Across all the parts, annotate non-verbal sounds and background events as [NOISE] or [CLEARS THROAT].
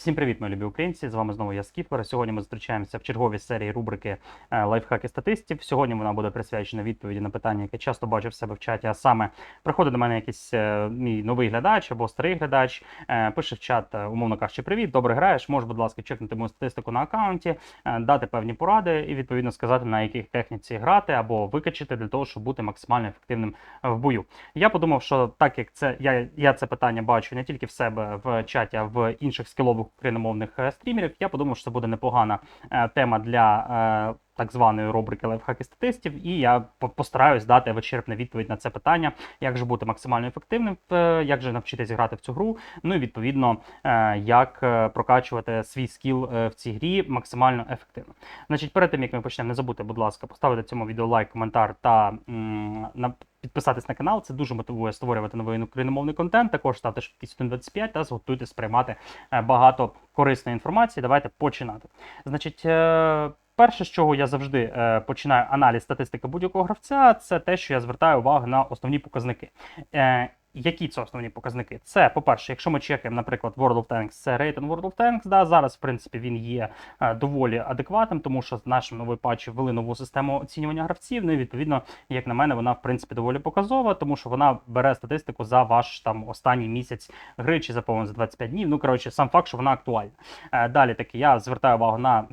Всім привіт, мої любі українці! З вами знову я Скіфер. Сьогодні ми зустрічаємося в черговій серії рубрики е, Лайфхаки статистів. Сьогодні вона буде присвячена відповіді на питання, яке часто бачу в себе в чаті. А саме приходить до мене якийсь е, мій новий глядач або старий глядач, е, пише в чат, умовно кажучи, привіт, добре граєш. Можеш, будь ласка, чекнути мою статистику на аккаунті, дати певні поради і відповідно сказати, на яких техніці грати або викачити для того, щоб бути максимально ефективним в бою. Я подумав, що так як це я, я це питання бачу не тільки в себе в чаті, а в інших скілових україномовних е, стрімерів, я подумав, що це буде непогана е, тема для е, так званої рубрики лайфхаки статистів, і я постараюсь дати вичерпну відповідь на це питання, як же бути максимально ефективним, як же навчитись грати в цю гру. Ну і відповідно, е, як е, прокачувати свій скіл е, в цій грі максимально ефективно. Значить, перед тим як ми почнемо, не забудьте, будь ласка, поставити цьому відео лайк, коментар та на підписатись на канал. Це дуже мотивує створювати новий україномовний контент. Також ставте швидкість 1.25 та зготуйте сприймати е, багато корисної інформації. Давайте починати. Значить. Перше, з чого я завжди е, починаю аналіз статистики будь-якого гравця, це те, що я звертаю увагу на основні показники. Е, які це основні показники? Це, по-перше, якщо ми чекаємо, наприклад, World of Tanks, це рейтинг World of Tanks, да, зараз, в принципі, він є е, доволі адекватним, тому що з нашим новий патч ввели нову систему оцінювання гравців. Ну і відповідно, як на мене, вона в принципі доволі показова, тому що вона бере статистику за ваш там останній місяць гри чи заповнено за 25 днів. Ну коротше, сам факт, що вона актуальна. Е, Далі таки я звертаю увагу на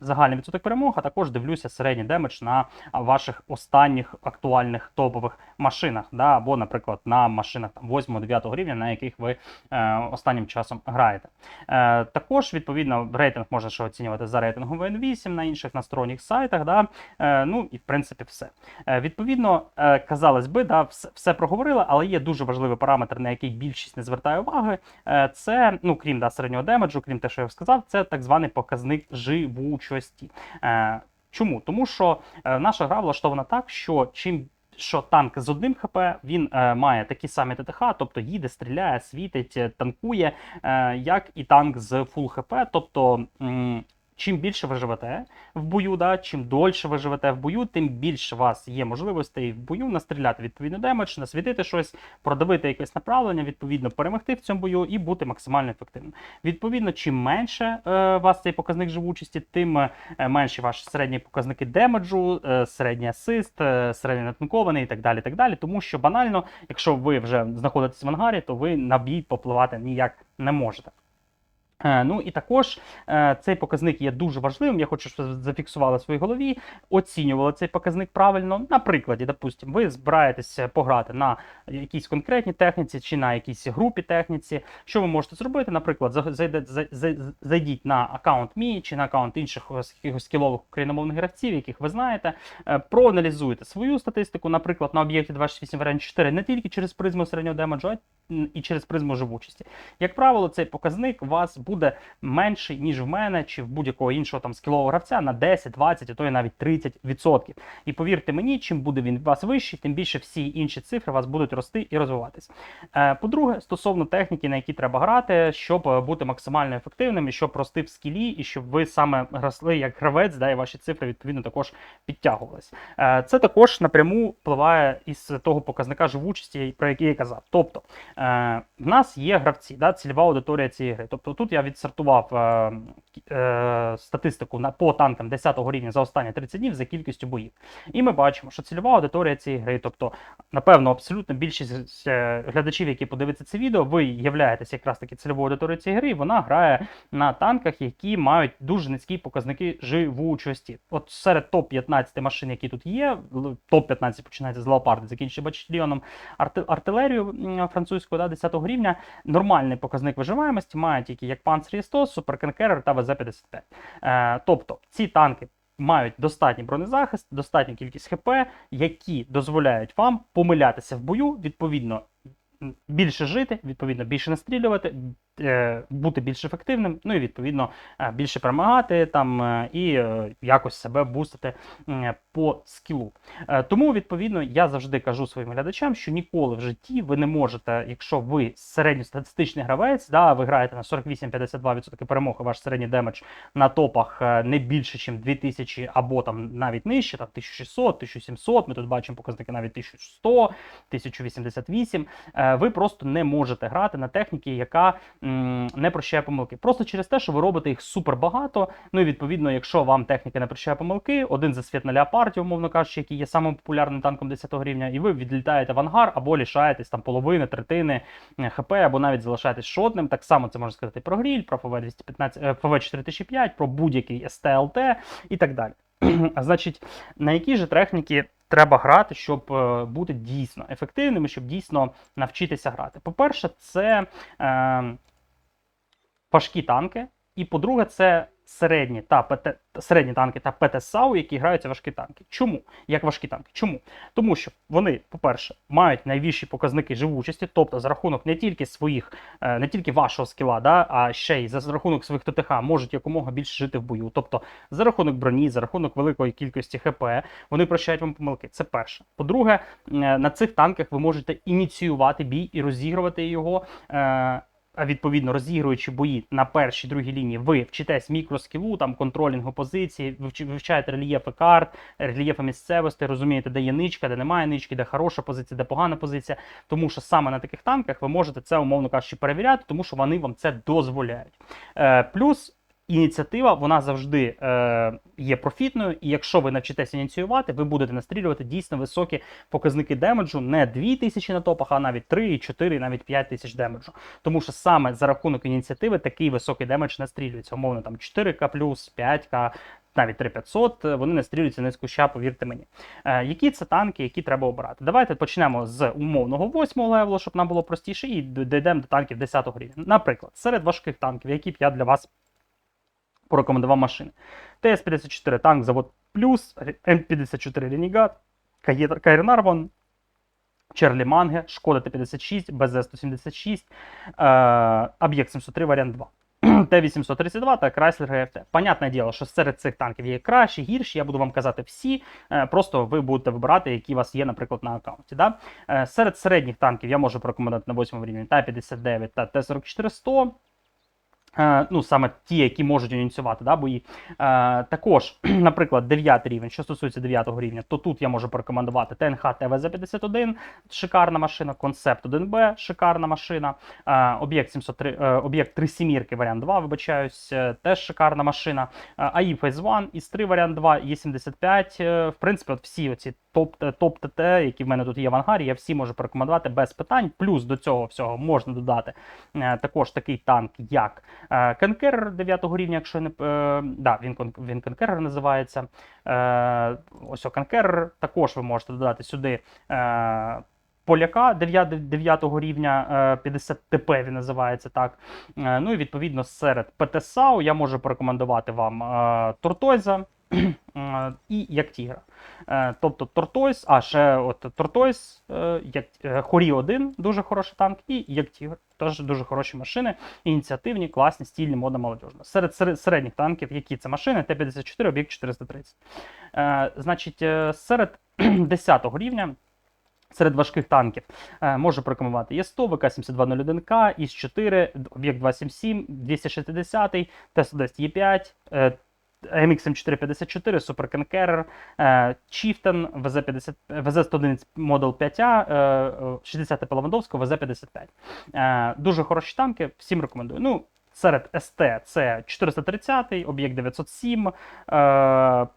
загальний відсоток перемог, а також дивлюся середній демедж на ваших останніх актуальних топових машинах, да, або, наприклад, на машинах там 8-9 рівня, на яких ви е, останнім часом граєте. Е, також, відповідно, рейтинг можна ще оцінювати за рейтингом VN8 на інших насторонніх сайтах. Да, е, ну і в принципі все. Відповідно, казалось би, да, все, проговорили, але є дуже важливий параметр, на який більшість не звертає уваги. Це, ну крім да, середнього демеджу, крім те, що я сказав, це так званий показник живучості. Чому? Тому що наша гра влаштована так, що чим що танк з одним ХП він е, має такі самі ТТХ, тобто їде, стріляє, світить, е, танкує, е, як і танк з фул ХП. Тобто, чим більше ви живете в бою, да, чим дольше ви живете в бою, тим більше у вас є можливостей в бою настріляти відповідно демедж, насвітити щось, продавити якесь направлення, відповідно перемогти в цьому бою і бути максимально ефективним. Відповідно, чим менше е, у вас цей показник живучості, тим е, менші ваші середні показники демеджу, е, середній асист, е, середній натанкований і так далі. так далі. Тому що банально, якщо ви вже знаходитесь в ангарі, то ви на бій попливати ніяк не можете. Е, Ну і також е, цей показник є дуже важливим. Я хочу, щоб зафіксували в своїй голові, оцінювали цей показник правильно. На прикладі, допустимо, ви збираєтеся пограти на якійсь конкретній техніці чи на якійсь групі техніці. Що ви можете зробити? Наприклад, зайдіть на аккаунт мій чи на аккаунт інших скілових україномовних гравців, яких ви знаєте, е, проаналізуйте свою статистику, наприклад, на об'єкті 268 варіант 4 не тільки через призму середнього демеджу, а і через призму живучості. Як правило, цей показник вас буде менший, ніж в мене чи в будь-якого іншого там скілового гравця на 10, 20, а то і навіть 30%. І повірте мені, чим буде він у вас вищий, тим більше всі інші цифри у вас будуть рости і розвиватись. Е, По-друге, стосовно техніки, на якій треба грати, щоб е, бути максимально ефективним і щоб рости в скілі, і щоб ви саме росли як гравець, да, і ваші цифри відповідно також підтягувались. Е, Це також напряму впливає із того показника живучості, про який я казав. Тобто в нас є гравці, да, цільова аудиторія цієї гри. Тобто тут я відсортував е, е, статистику на, по танкам 10 рівня за останні 30 днів за кількістю боїв. І ми бачимо, що цільова аудиторія цієї гри, тобто, напевно, абсолютно більшість е, глядачів, які подивляться це відео, ви являєтесь якраз таки цільовою аудиторією цієї гри, і вона грає на танках, які мають дуже низькі показники живучості. От серед топ-15 машин, які тут є, топ-15 починається з Леопарда, закінчує бачильйоном арти- артилерію м, французького да, 10 рівня. Нормальний показник виживаємості має тільки як Panzer 100, Суперконкерер та ВЗ-55. Е, тобто ці танки мають достатній бронезахист, достатню кількість ХП, які дозволяють вам помилятися в бою, відповідно. Більше жити, відповідно, більше настрілювати, бути більш ефективним, ну і відповідно е, більше перемагати там е, і е, якось себе бустити по скілу. Е, Тому, відповідно, я завжди кажу своїм глядачам, що ніколи в житті ви не можете, якщо ви середньостатистичний гравець, да, ви граєте на 48-52% перемог, ваш середній демедж на топах е, не більше, ніж 2000 або там навіть нижче, там 1600, 1700, ми тут бачимо показники навіть 1100, 1088. Е, Ви просто не можете грати на техніці, яка не прощає помилки. Просто через те, що ви робите їх супер багато. Ну і відповідно, якщо вам техніка не прощає помилки, один засвіт на леопарді, умовно кажучи, який є самим популярним танком 10 рівня, і ви відлітаєте в ангар або лишаєтесь там половини, третини е, ХП, або навіть залишаєтесь шотним. Так само це можна сказати про гріль, про ФВ 215, е, ФВ 4005, про будь-який СТЛТ і так далі. [CLEARS THROAT] Значить, на які ж техніки треба грати, щоб е, бути дійсно ефективними, щоб дійсно навчитися грати? По-перше, це е, важкі танки, і по-друге, це середні та ПТ, середні танки та ПТ-САУ, які граються важкі танки. Чому? Як важкі танки? Чому? Тому що вони, по-перше, мають найвищі показники живучості, тобто за рахунок не тільки своїх, е, не тільки вашого скіла, да, а ще й за рахунок своїх ТТХ можуть якомога більше жити в бою. Тобто за рахунок броні, за рахунок великої кількості ХП, вони прощають вам помилки. Це перше. По-друге, е, на цих танках ви можете ініціювати бій і розігрувати його. А відповідно розігруючи бої на першій другій лінії, ви вчитесь мікроскілу, там контролінгу позиції, вивчаєте рельєфи карт, рельєфи місцевості, розумієте, де є ничка, де немає нички, де хороша позиція, де погана позиція. Тому що саме на таких танках ви можете це, умовно кажучи, перевіряти, тому що вони вам це дозволяють. Е, плюс. Ініціатива вона завжди е, є профітною, і якщо ви навчитесь ініціювати, ви будете настрілювати дійсно високі показники демеджу, не 2000 на топах, а навіть 3, 4, навіть 5 тисяч демеджу. Тому що саме за рахунок ініціативи такий високий демедж настрілюється. Умовно там 4К, 5К, навіть 3500, е, вони настрілюються не з повірте мені. Е, які це танки, які треба обирати? Давайте почнемо з умовного 8 левелу, щоб нам було простіше, і дійдемо до танків 10 рівня. Наприклад, серед важких танків, які б я для вас порекомендував машини. ТС-54 танк завод Плюс, М54 Ренегат, Кайрен Арвон, Черлі Манге, Шкода Т-56, БЗ-176, е, Об'єкт 703 варіант 2. [CLEARS THROAT] Т-832 та Chrysler GFT. Понятне діло, що серед цих танків є кращі, гірші. Я буду вам казати всі. е, Просто ви будете вибирати, які у вас є, наприклад, на аккаунті. Да? Е, Серед середніх танків я можу порекомендувати на 8 рівні Т-59 та Т-44-100. Е, Ну, саме ті, які можуть ініціювати да, бої. Е, також, [CLEARS THROAT] наприклад, 9 рівень, що стосується 9 рівня, то тут я можу порекомендувати ТНХ ТВЗ-51, шикарна машина, Концепт 1Б, шикарна машина, е, об'єкт 703, е, об'єкт 3 сімірки, варіант 2, вибачаюсь, е, теж шикарна машина. Е, АІ Phase 1, ІС 3 варіант 2, Є75. е, В принципі, от всі оці топ, е, ТТ, які в мене тут є в ангарі, я всі можу порекомендувати без питань. Плюс до цього всього можна додати е, також такий танк, як е, Конкерер 9 рівня, якщо не е, да, він, він Конкерер називається. Е, ось Конкерер. Також ви можете додати сюди. Е, Поляка 9, 9 рівня е, 50 ТП він називається так. Е, Ну і відповідно серед ПТСАУ я можу порекомендувати вам е, Тортойза е, і як Тігра. Е, Тобто Тортойз, а ще от Тортойз, е, як е, Хорі 1 дуже хороший танк, і як Тігр. Теж дуже хороші машини, ініціативні, класні, стільні, модно молодіжно. Серед серед- середніх танків, які це машини, Т-54, об'єкт 430. Е, Значить, е, серед [CLEARS THROAT] 10 рівня. Серед важких танків е, можу порекомендувати Є100, ВК-7201К, ІС-4, об'єкт 277, 260, Т-110 Є5, е, MX-M454, Super Conqueror, Chieftain, VZ-50, VZ-111 Model 5A, е, 60 Левандовського, VZ-55. Е, Дуже хороші танки, всім рекомендую. Ну, серед СТ це 430, об'єкт 907, е,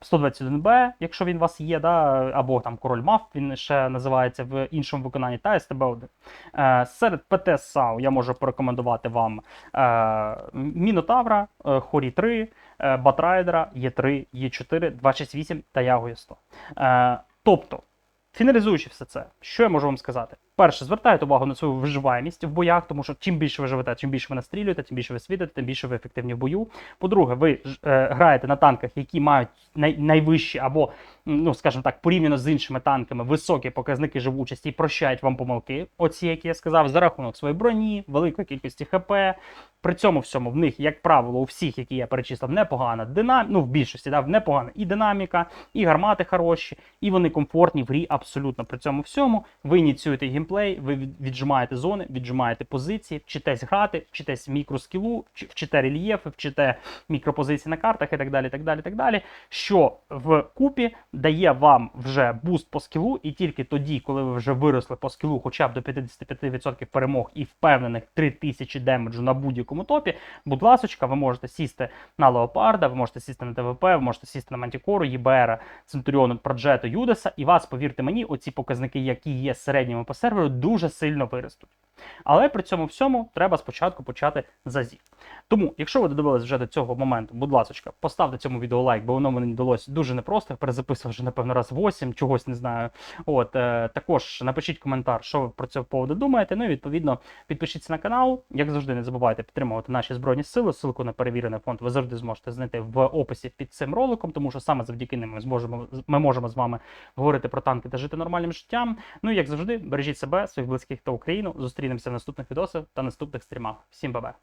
121Б, якщо він у вас є, да, або там Король Мав, він ще називається в іншому виконанні, та СТБ-1. Е, Серед ПТ САУ я можу порекомендувати вам е, Мінотавра, е, Хорі 3, е, Батрайдера, Є3, Є4, 268 та Ягу 100 Е, Тобто, фіналізуючи все це, що я можу вам сказати? Перше, звертайте увагу на свою виживаємість в боях, тому що чим більше ви живете, чим більше ви настрілюєте, тим більше ви світите, тим більше ви ефективні в бою. По-друге, ви е, граєте на танках, які мають най- найвищі або, ну скажімо так, порівняно з іншими танками, високі показники живучості і прощають вам помилки. Оці, які я сказав, за рахунок своєї броні, великої кількості ХП. При цьому всьому в них, як правило, у всіх, які я перечислив, непогана динаміка, ну в більшості да, непогана і динаміка, і гармати хороші, і вони комфортні в грі абсолютно. При цьому всьому ви ініціюєте геймплей, геймплей, ви віджимаєте зони, віджимаєте позиції, вчитесь грати, вчитесь мікроскілу, вчите рельєфи, вчите мікропозиції на картах і так далі, так далі, так далі. Що в купі дає вам вже буст по скілу, і тільки тоді, коли ви вже виросли по скілу хоча б до 55% перемог і впевнених 3000 демеджу на будь-якому топі, будь ласочка, ви можете сісти на Леопарда, ви можете сісти на ТВП, ви можете сісти на Мантікору, ЄБР, Центуріону, Проджету, Юдеса, і вас, повірте мені, оці показники, які є середніми по серверу, дуже сильно виростуть. Але при цьому всьому треба спочатку почати з азів. Тому, якщо ви додивились вже до цього моменту, будь ласка, поставте цьому відео лайк, бо воно мені вдалося дуже непросто. Я перезаписував вже, напевно, раз 8, чогось не знаю. От е, також напишіть коментар, що ви про це поводу думаєте. Ну і відповідно підпишіться на канал. Як завжди, не забувайте підтримувати наші збройні сили. Ссылку на перевірений фонд ви завжди зможете знайти в описі під цим роликом, тому що саме завдяки ним ми зможемо ми можемо з вами говорити про танки та жити нормальним життям. Ну і як завжди, бережіть себе, своїх близьких та Україну. Зустрінемося в наступних відосах та наступних стрімах. Всім бабе!